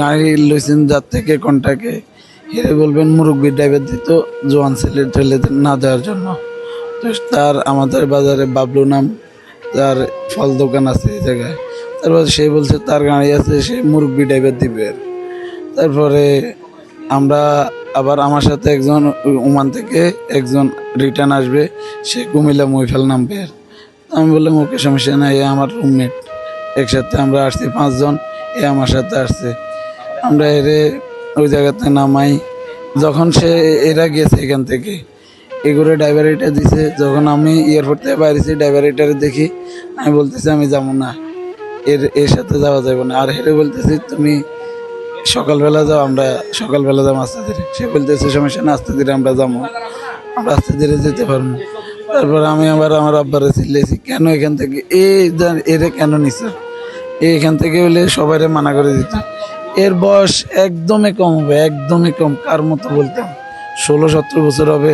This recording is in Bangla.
গাড়ি লইছেন যার থেকে কন্টাকে? হেরে বলবেন, মুরব্বী ড্রাইভার দিত জোয়ান ছেলে ঠেলেদের না দেওয়ার জন্য। তো তার আমাদের বাজারে বাবলু নাম, তার ফল দোকান আছে এই জায়গায়। তারপর সে বলছে, তার গাড়ি আছে, সে মুরব্বী ড্রাইভার দিবে তারপরে আমরা আবার আমার সাথে একজন ওমান থেকে একজন রিটার্ন আসবে, সে কুমিল্লা মহিফাল নামবে আমি বললাম, ওকে সমস্যা নাই আমার রুমমেট একসাথে আমরা আসছি পাঁচজন, এ আমার সাথে আসছে। আমরা এরে ওই জায়গাতে নামাই। যখন সে এরা গেছে এখান থেকে এগুলো ড্রাইভার এটা দিছে। যখন আমি এয়ারপোর্ট থেকে বাইরেছি ড্রাইভার এটারে দেখি, আমি বলতেছি, আমি যাব না। এর এর সাথে যাওয়া যাবে না। আর হেরে বলতেছি, তুমি সকালবেলা যাও, আমরা সকালবেলা যাব আস্তে ধীরে। সে বলতেছে সমস্যা না আস্তে ধীরে আমরা যাব। আমরা আস্তে ধীরে যেতে পারব তারপর আমি আবার আমার আব্বারে চিল্লেছি কেন এখান থেকে? এই এরে কেন নিছে? এখান থেকে হলে সবাইরে মানা করে দিত। এর বয়স একদমই কম হবে একদমই কম কার মতো বলতাম? ষোলো সতেরো বছর হবে।